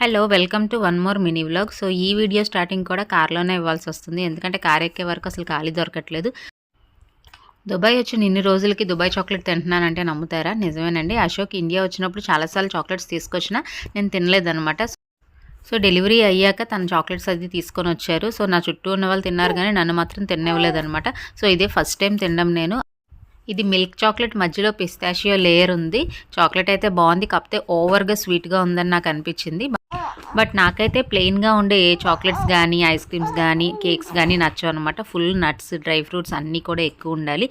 Hello welcome to one more mini vlog so ఈ video starting కూడా కార్లోనే ఇవ్వాల్సి వస్తుంది. ఎందుకంటే కార్ ఎక్కే వరకు అసలు ఖాళీ దొరకట్లేదు. దుబాయ్ వచ్చిన ఇన్ని రోజులకి దుబాయ్ చాక్లెట్ తింటున్నానంటే నమ్ముతారా? నిజమేనండి. అశోక్ ఇండియా వచ్చినప్పుడు చాలాసార్లు చాక్లెట్స్ తీసుకొచ్చినా నేను తినలేదనమాట సో డెలివరీ అయ్యాక తన చాక్లెట్స్ అది తీసుకొని వచ్చారు. సో నా చుట్టూ ఉన్న వాళ్ళు తిన్నారు కానీ నన్ను మాత్రం తినవ్వలేదనమాట సో ఇదే ఫస్ట్ టైం తినడం నేను. ఇది మిల్క్ చాక్లెట్ మధ్యలో పిస్తాషియో లేయర్ ఉంది. చాక్లెట్ అయితే బాగుంది కాకపోతే ఓవర్గా స్వీట్గా ఉందని నాకు అనిపించింది. బట్ నాకైతే ప్లెయిన్గా ఉండే ఏ చాక్లెట్స్ కానీ ఐస్ క్రీమ్స్ కానీ కేక్స్ కానీ నచ్చవు అనమాట ఫుల్ నట్స్ డ్రై ఫ్రూట్స్ అన్నీ కూడా ఎక్కువ ఉండాలి.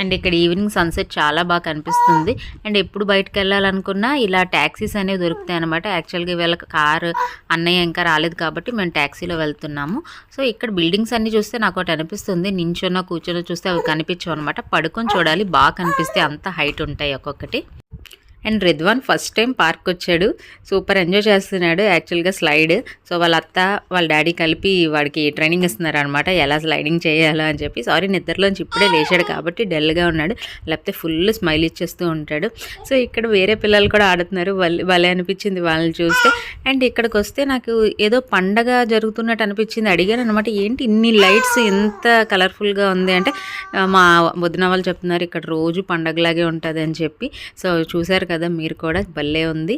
అండ్ ఇక్కడ ఈవినింగ్ సన్సెట్ చాలా బాగా కనిపిస్తుంది. అండ్ ఎప్పుడు బయటకు వెళ్ళాలనుకున్నా ఇలా ట్యాక్సీస్ అనేవి దొరుకుతాయి అనమాట యాక్చువల్గా వీళ్ళ కారు అన్నయ్య ఇంకా రాలేదు కాబట్టి మేము ట్యాక్సీలో వెళ్తున్నాము. సో ఇక్కడ బిల్డింగ్స్ అన్ని చూస్తే నాకు ఒకటి అనిపిస్తుంది. నించున్న కూర్చొని చూస్తే అవి కనిపించవు అనమాట పడుకొని చూడాలి. బాగా కనిపిస్తే అంత హైట్ ఉంటాయి ఒక్కొక్కటి. And Ridwan first time park వచ్చాడు సూపర్ ఎంజాయ్ చేస్తున్నాడు. యాక్చువల్గా స్లైడ్. సో వాళ్ళ అత్త వాళ్ళ డాడీ కలిపి వాడికి ట్రైనింగ్ ఇస్తున్నారు అనమాట ఎలా స్లైడింగ్ చేయాలో అని చెప్పి. సారీ నిద్రలోంచి ఇప్పుడే లేచాడు కాబట్టి డల్గా ఉన్నాడు. లేకపోతే ఫుల్ స్మైల్ ఇచ్చేస్తూ ఉంటాడు. సో ఇక్కడ వేరే పిల్లలు కూడా ఆడుతున్నారు. వాళ్ళ భలే అనిపించింది వాళ్ళని చూస్తే. అండ్ ఇక్కడికి వస్తే నాకు ఏదో పండగ జరుగుతున్నట్టు అనిపించింది. అడిగాను అనమాట ఏంటి ఇన్ని లైట్స్ ఎంత కలర్ఫుల్గా ఉంది? అంటే మా వదిన వాళ్ళు చెప్తున్నారు ఇక్కడ రోజు పండగలాగే ఉంటుంది అని చెప్పి. సో చూసారు చూశారు కదా మీరు కూడా భలే ఉంది.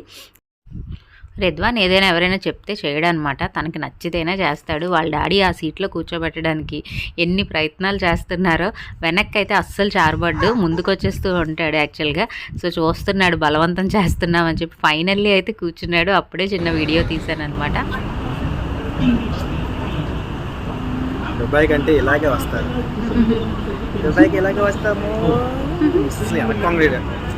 రెద్వాన్ ఏదైనా ఎవరైనా చెప్తే చేయడం అనమాట తనకి నచ్చితేనే చేస్తాడు. వాళ్ళ డాడీ ఆ సీట్లో కూర్చోబెట్టడానికి ఎన్ని ప్రయత్నాలు చేస్తున్నారో వెనక్కి అయితే అస్సలు చారబడ్డు. ముందుకు వచ్చేస్తూ ఉంటాడు యాక్చువల్గా. సో చూస్తున్నాడు బలవంతం చేస్తున్నామని చెప్పి ఫైనల్లీ అయితే కూర్చున్నాడు. అప్పుడే చిన్న వీడియో తీశాను అనమాట దుబాయ్ కంటే ఇలాగే వస్తారు. దుబాయ్కి ఇలాగే వస్తాము?